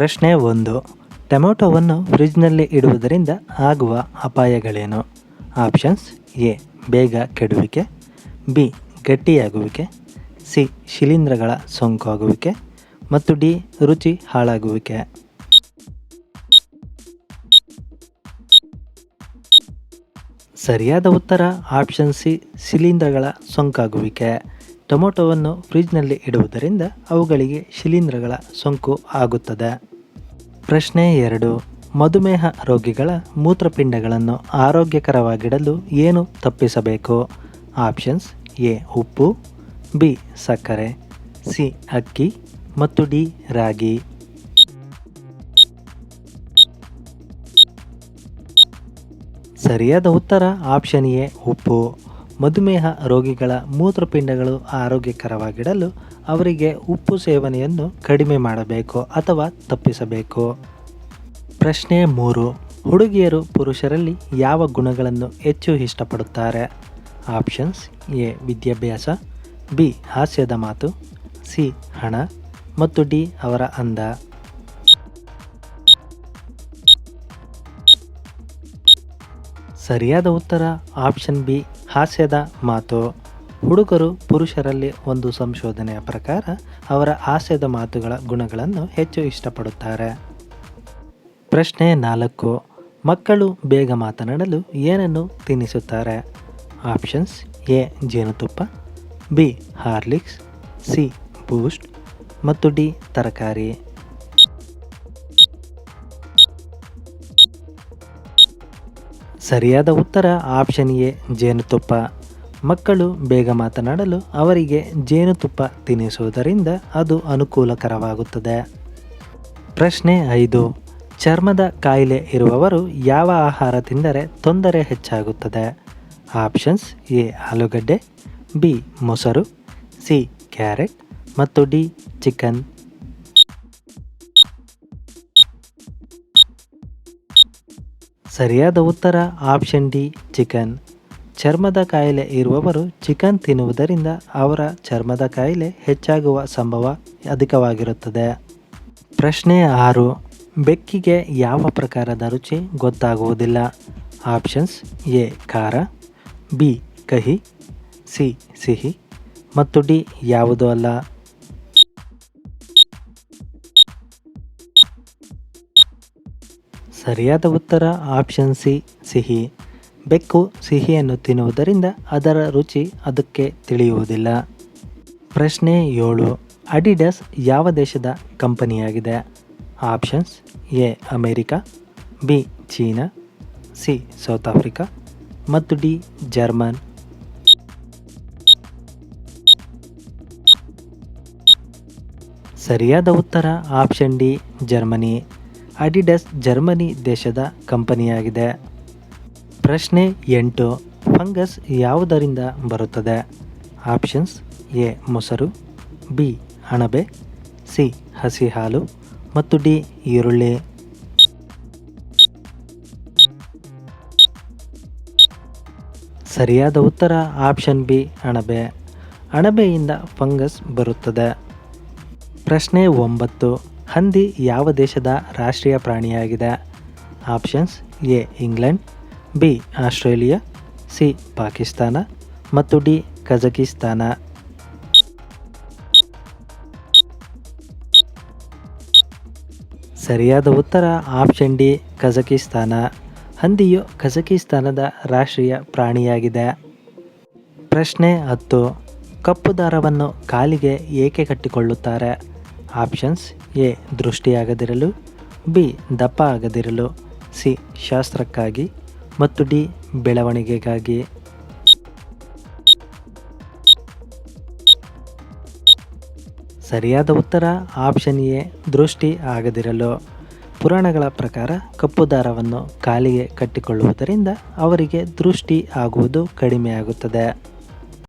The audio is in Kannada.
ಪ್ರಶ್ನೆ ಒಂದು. ಟೊಮೆಟೊವನ್ನು ಫ್ರಿಜ್ನಲ್ಲಿ ಇಡುವುದರಿಂದ ಆಗುವ ಅಪಾಯಗಳೇನು? ಆಪ್ಷನ್ಸ್ ಎ, ಬೇಗ ಕೆಡುವಿಕೆ, ಬಿ, ಗಟ್ಟಿಯಾಗುವಿಕೆ, ಸಿ, ಶಿಲೀಂಧ್ರಗಳ ಸೋಂಕಾಗುವಿಕೆ, ಮತ್ತು ಡಿ, ರುಚಿ ಹಾಳಾಗುವಿಕೆ. ಸರಿಯಾದ ಉತ್ತರ ಆಪ್ಷನ್ ಸಿ, ಶಿಲೀಂಧ್ರಗಳ ಸೋಂಕಾಗುವಿಕೆ. ಟೊಮೊಟೊವನ್ನು ಫ್ರಿಜ್ನಲ್ಲಿ ಇಡುವುದರಿಂದ ಅವುಗಳಿಗೆ ಶಿಲೀಂಧ್ರಗಳ ಸೋಂಕು ಆಗುತ್ತದೆ. ಪ್ರಶ್ನೆ ಎರಡು. ಮಧುಮೇಹ ರೋಗಿಗಳ ಮೂತ್ರಪಿಂಡಗಳನ್ನು ಆರೋಗ್ಯಕರವಾಗಿಡಲು ಏನು ತಪ್ಪಿಸಬೇಕು? ಆಪ್ಷನ್ಸ್ ಎ, ಉಪ್ಪು, ಬಿ, ಸಕ್ಕರೆ, ಸಿ, ಅಕ್ಕಿ ಮತ್ತು ಡಿ, ರಾಗಿ. ಸರಿಯಾದ ಉತ್ತರ ಆಪ್ಷನ್ ಎ, ಉಪ್ಪು. ಮಧುಮೇಹ ರೋಗಿಗಳ ಮೂತ್ರಪಿಂಡಗಳು ಆರೋಗ್ಯಕರವಾಗಿಡಲು ಅವರಿಗೆ ಉಪ್ಪು ಸೇವನೆಯನ್ನು ಕಡಿಮೆ ಮಾಡಬೇಕು ಅಥವಾ ತಪ್ಪಿಸಬೇಕು. ಪ್ರಶ್ನೆ ಮೂರು, ಹುಡುಗಿಯರು ಪುರುಷರಲ್ಲಿ ಯಾವ ಗುಣಗಳನ್ನು ಹೆಚ್ಚು ಇಷ್ಟಪಡುತ್ತಾರೆ? ಆಪ್ಷನ್ಸ್ ಎ, ವಿದ್ಯಾಭ್ಯಾಸ, ಬಿ, ಹಾಸ್ಯದ ಮಾತು, ಸಿ, ಹಣ ಮತ್ತು ಡಿ, ಅವರ ಅಂದ. ಸರಿಯಾದ ಉತ್ತರ ಆಪ್ಷನ್ ಬಿ ಹಾಸ್ಯದ ಮಾತು. ಹುಡುಗರು ಪುರುಷರಲ್ಲಿ ಒಂದು ಸಂಶೋಧನೆಯ ಪ್ರಕಾರ ಅವರ ಹಾಸ್ಯದ ಮಾತುಗಳ ಗುಣಗಳನ್ನು ಹೆಚ್ಚು ಇಷ್ಟಪಡುತ್ತಾರೆ. ಪ್ರಶ್ನೆ ನಾಲ್ಕು. ಮಕ್ಕಳು ಬೇಗ ಮಾತನಾಡಲು ಏನನ್ನು ತಿನ್ನಿಸುತ್ತಾರೆ ಆಪ್ಷನ್ಸ್ ಎ, ಜೇನುತುಪ್ಪ, ಬಿ, ಹಾರ್ಲಿಕ್ಸ್, ಸಿ, ಬೂಸ್ಟ್, ಮತ್ತು ಡಿ, ತರಕಾರಿ. ಸರಿಯಾದ ಉತ್ತರ ಆಪ್ಷನ್ ಎ ಜೇನುತುಪ್ಪ. ಮಕ್ಕಳು ಬೇಗ ಮಾತನಾಡಲು ಅವರಿಗೆ ಜೇನುತುಪ್ಪ ತಿನ್ನಿಸುವುದರಿಂದ ಅದು ಅನುಕೂಲಕರವಾಗುತ್ತದೆ. ಪ್ರಶ್ನೆ ಐದು. ಚರ್ಮದ ಕಾಯಿಲೆ ಇರುವವರು ಯಾವ ಆಹಾರ ತಿಂದರೆ ತೊಂದರೆ ಹೆಚ್ಚಾಗುತ್ತದೆ? ಆಪ್ಷನ್ಸ್ ಎ ಆಲೂಗಡ್ಡೆ, ಬಿ ಮೊಸರು, ಸಿ ಕ್ಯಾರೆಟ್ ಮತ್ತು ಡಿ ಚಿಕನ್. ಸರಿಯಾದ ಉತ್ತರ ಆಪ್ಷನ್ ಡಿ, ಚಿಕನ್. ಚರ್ಮದ ಕಾಯಿಲೆ ಇರುವವರು ಚಿಕನ್ ತಿನ್ನುವುದರಿಂದ ಅವರ ಚರ್ಮದ ಕಾಯಿಲೆ ಹೆಚ್ಚಾಗುವ ಸಂಭವ ಅಧಿಕವಾಗಿರುತ್ತದೆ. ಪ್ರಶ್ನೆ ಆರು, ಬೆಕ್ಕಿಗೆ ಯಾವ ಪ್ರಕಾರದ ರುಚಿ ಗೊತ್ತಾಗುವುದಿಲ್ಲ? ಆಪ್ಷನ್ಸ್ ಎ, ಖಾರ, ಬಿ, ಕಹಿ, ಸಿ, ಸಿಹಿ, ಮತ್ತು ಡಿ, ಯಾವುದೂ ಅಲ್ಲ. ಸರಿಯಾದ ಉತ್ತರ ಆಪ್ಷನ್ ಸಿ, ಸಿಹಿ. ಬೆಕ್ಕು ಸಿಹಿಯನ್ನು ತಿನ್ನುವುದರಿಂದ ಅದರ ರುಚಿ ಅದಕ್ಕೆ ತಿಳಿಯುವುದಿಲ್ಲ. ಪ್ರಶ್ನೆ ಏಳು. ಅಡಿಡಸ್ ಯಾವ ದೇಶದ ಕಂಪನಿಯಾಗಿದೆ? Options A, America, B, China, C, South Africa, ಮತ್ತು ಡಿ, ಜರ್ಮನ್. ಸರಿಯಾದ ಉತ್ತರ option D, Germany. Adidas Germany ದೇಶದ ಕಂಪನಿಯಾಗಿದೆ. ಪ್ರಶ್ನೆ ಎಂಟು, ಫಂಗಸ್ ಯಾವುದರಿಂದ ಬರುತ್ತದೆ? ಆಪ್ಷನ್ಸ್ ಎ, ಮೊಸರು, ಬಿ, ಅಣಬೆ, ಸಿ ಹಸಿ ಹಾಲು ಮತ್ತು ಡಿ, ಈರುಳ್ಳಿ. ಸರಿಯಾದ ಉತ್ತರ ಆಪ್ಷನ್ ಬಿ, ಅಣಬೆ. ಅಣಬೆಯಿಂದ ಫಂಗಸ್ ಬರುತ್ತದೆ. ಪ್ರಶ್ನೆ ಒಂಬತ್ತು ಹಂದಿ ಯಾವ ದೇಶದ ರಾಷ್ಟ್ರೀಯ ಪ್ರಾಣಿಯಾಗಿದೆ? Options A, England, B, Australia, C, Pakistan ಮತ್ತು ಡಿ, ಕಜಕಿಸ್ತಾನ. ಸರಿಯಾದ ಉತ್ತರ ಆಪ್ಷನ್ ಡಿ, ಕಜಕಿಸ್ತಾನ. ಹಂದಿಯು ಕಜಕಿಸ್ತಾನದ ರಾಷ್ಟ್ರೀಯ ಪ್ರಾಣಿಯಾಗಿದೆ. ಪ್ರಶ್ನೆ ಹತ್ತು. ಕಪ್ಪು ದಾರವನ್ನು ಕಾಲಿಗೆ ಏಕೆ ಕಟ್ಟಿಕೊಳ್ಳುತ್ತಾರೆ? ಆಪ್ಷನ್ಸ್ ಎ ದೃಷ್ಟಿಯಾಗದಿರಲು ಬಿ ದಪ್ಪ ಆಗದಿರಲು, ಸಿ ಶಾಸ್ತ್ರಕ್ಕಾಗಿ ಮತ್ತು ಡಿ ಬೆಳವಣಿಗೆಗಾಗಿ. ಸರಿಯಾದ ಉತ್ತರ ಆಪ್ಷನ್ ಎ ದೃಷ್ಟಿ ಆಗದಿರಲು. ಪುರಾಣಗಳ ಪ್ರಕಾರ ಕಪ್ಪು ದಾರವನ್ನು ಕಾಲಿಗೆ ಕಟ್ಟಿಕೊಳ್ಳುವುದರಿಂದ ಅವರಿಗೆ ದೃಷ್ಟಿ ಆಗುವುದು ಕಡಿಮೆಯಾಗುತ್ತದೆ.